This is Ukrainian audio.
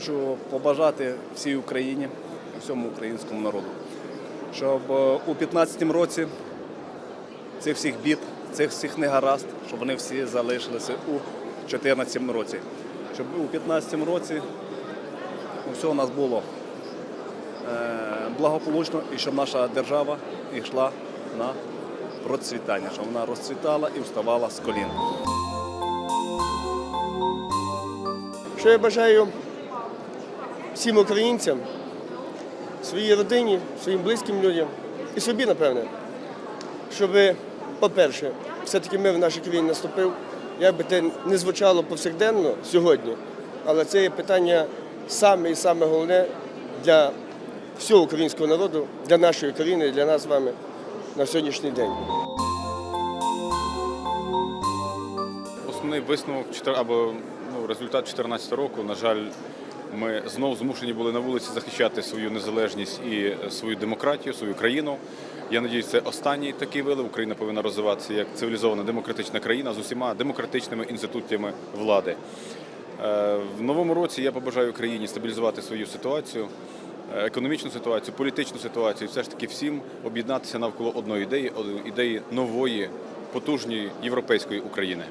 хочу побажати всій Україні, всьому українському народу, щоб е, у 15-му році цих всіх бід, цих всіх негаразд, щоб вони всі залишилися у 2014 році. Щоб у 2015 році все у нас було е, благополучно і щоб наша держава йшла на процвітання, щоб вона розцвітала і вставала з колін. Що я бажаю всім українцям, своїй родині, своїм близьким людям і собі, напевне, щоб, по-перше, все-таки мир в нашій країні наступив. Як би це не звучало повсякденно сьогодні, але це є питання саме і саме головне для всього українського народу, для нашої країни для нас з вами на сьогоднішній день. Основний висновок або ну, результат 2014 року, на жаль, ми знов змушені були на вулиці захищати свою незалежність і е, свою демократію, свою країну. Я надіюсь, це останній такий вилив. Україна повинна розвиватися як цивілізована демократична країна з усіма демократичними інститутами влади. Е, В новому році я побажаю Україні стабілізувати свою ситуацію, е, економічну ситуацію, політичну ситуацію, і все ж таки всім об'єднатися навколо одної ідеї, ідеї нової, потужної європейської України.